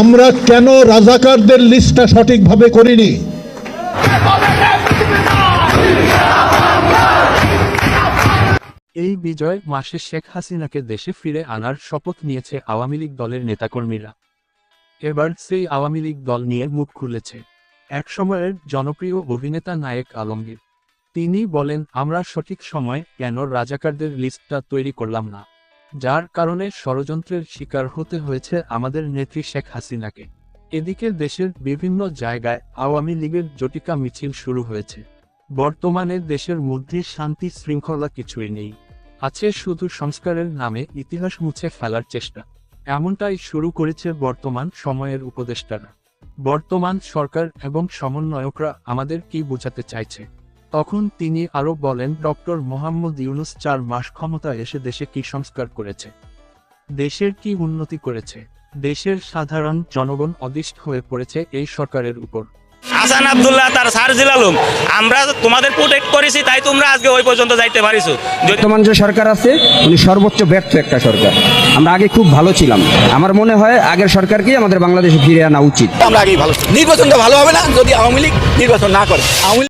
আমরা কেন রাজাকারদের লিস্টটা সঠিকভাবে করিনি? এই বিজয় মাসে শেখ হাসিনাকে দেশে ফিরে আনার শপথ নিয়েছে আওয়ামী লীগ দলের নেতাকর্মীরা। এবার সেই আওয়ামী লীগ দল নিয়ে মুখ খুলেছে। একসময়ের জনপ্রিয় অভিনেতা নায়েক আলমগীর। তিনি বলেন, আমরা সঠিক সময় কেন রাজাকারদের লিস্টটা তৈরি করলাম না। যার কারণে ষড়যন্ত্রের শিকার হতে হয়েছে আমাদের নেত্রী শেখ হাসিনাকে। এদিকে দেশের বিভিন্ন জায়গায় আওয়ামী লীগের জটিকা মিছিল শুরু হয়েছে। বর্তমানে দেশের মধ্যে শান্তি শৃঙ্খলা কিছুই নেই। আছে শুধু সংস্কারের নামে ইতিহাস মুছে ফেলার চেষ্টা। এমনটাই শুরু করেছে বর্তমান সময়ের উপদেষ্টারা। বর্তমান সরকার এবং সমন্বয়করা আমাদের কি বোঝাতে চাইছে? তখন তিনি আরও বলেন ডক্টর মোহাম্মদ ইউনুস চার মাস ক্ষমতা এসে দেশে কি সংস্কার করেছে? দেশের কি উন্নতি করেছে? দেশের সাধারণ জনগণ অদিষ্ট হয়ে পড়েছে এই সরকারের উপর। হাসান আব্দুল্লাহ তার সারজিল আলম আমরা তোমাদের প্রোটেক্ট করেছি তাই তোমরা আজকে ওই পর্যন্ত যাইতে পারিছো। বর্তমান যে সরকার আছে উনি সর্বোচ্চ ব্যর্থ একটা সরকার। আমরা আগে খুব ভালো ছিলাম। আমার মনে হয় আগের সরকারকেই আমাদের বাংলাদেশে ফিরে আনা উচিত। আমরা আগেই ভালো নির্বাচনটা ভালো হবে না যদি আওয়ামী লীগ নির্বাচন না করে। আওয়ামী